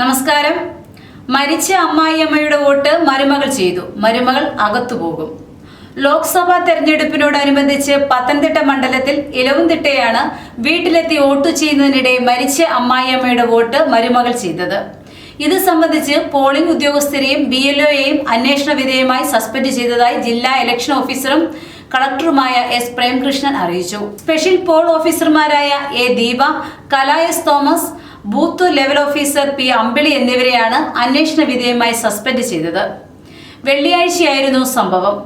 നമസ്കാരം. മരിച്ച അമ്മായിയമ്മയുടെ വോട്ട് മരുമകൾ ചെയ്തു. മരുമകൾ അകത്തുപോകും ലോക്സഭാ തെരഞ്ഞെടുപ്പിനോടനുബന്ധിച്ച് പത്തനംതിട്ട മണ്ഡലത്തിൽ ഇലവുംതിട്ടയാണ് വീട്ടിലെത്തി വോട്ട് ചെയ്യുന്നതിനിടെ മരിച്ച അമ്മായിയമ്മയുടെ വോട്ട് മരുമകൾ ചെയ്തത്. ഇത് സംബന്ധിച്ച് പോളിംഗ് ഉദ്യോഗസ്ഥരെയും ബി എൽ ഒയെയും അന്വേഷണ വിധേയമായി സസ്പെൻഡ് ചെയ്തതായി ജില്ലാ ഇലക്ഷൻ ഓഫീസറും കളക്ടറുമായ എസ് പ്രേംകൃഷ്ണൻ അറിയിച്ചു. സ്പെഷ്യൽ പോൾ ഓഫീസർമാരായ A Deepa Kala S Thomas booth level officer P Ambili എന്നിവരെയാണ് അന്വേഷണ വിധേയമായി സസ്പെൻഡ് ചെയ്തത്. വെള്ളിയാഴ്ചയായിരുന്നു സംഭവം.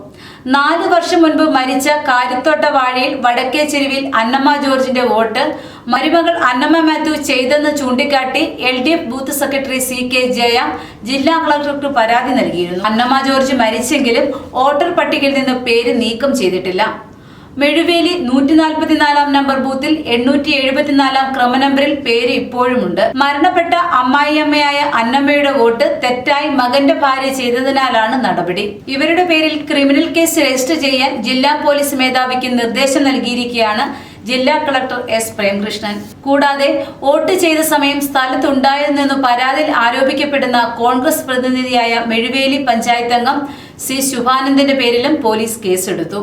നാല് വർഷം മുൻപ് മരിച്ച കാരിത്തോട്ട വാഴയിൽ വടക്കേ ചെരുവിൽ അന്നമ്മ ജോർജിന്റെ വോട്ട് മരുമകൾ അന്നമ്മ മാത്യു ചെയ്തെന്ന് ചൂണ്ടിക്കാട്ടി L D F booth secretary C K Jaya ജില്ലാ കളക്ടർക്ക് പരാതി നൽകിയിരുന്നു. അന്നമ്മ ജോർജ് മരിച്ചെങ്കിലും വോട്ടർ പട്ടികയിൽ നിന്ന് പേര് നീക്കം ചെയ്തിട്ടില്ല. മെഴുവേലി നൂറ്റി നാൽപ്പത്തിനാലാം നമ്പർ ബൂത്തിൽ എണ്ണൂറ്റി എഴുപത്തിനാലാം ക്രമനമ്പറിൽ പേര് ഇപ്പോഴുമുണ്ട്. മരണപ്പെട്ട അമ്മായിയമ്മയായ അന്നമ്മയുടെ വോട്ട് തെറ്റായി മകന്റെ ഭാര്യ ചെയ്തതിനാലാണ് നടപടി. ഇവരുടെ പേരിൽ ക്രിമിനൽ കേസ് രജിസ്റ്റർ ചെയ്യാൻ ജില്ലാ പോലീസ് മേധാവിക്ക് നിർദ്ദേശം നൽകിയിരിക്കുകയാണ് ജില്ലാ കളക്ടർ എസ് പ്രേംകൃഷ്ണൻ. കൂടാതെ വോട്ട് ചെയ്ത സമയം സ്ഥലത്തുണ്ടായിരുന്നെന്ന് പരാതിയിൽ ആരോപിക്കപ്പെടുന്ന കോൺഗ്രസ് പ്രതിനിധിയായ മെഴുവേലി പഞ്ചായത്തംഗം സി ശുഭാനന്ദന്റെ പേരിലും പോലീസ് കേസെടുത്തു.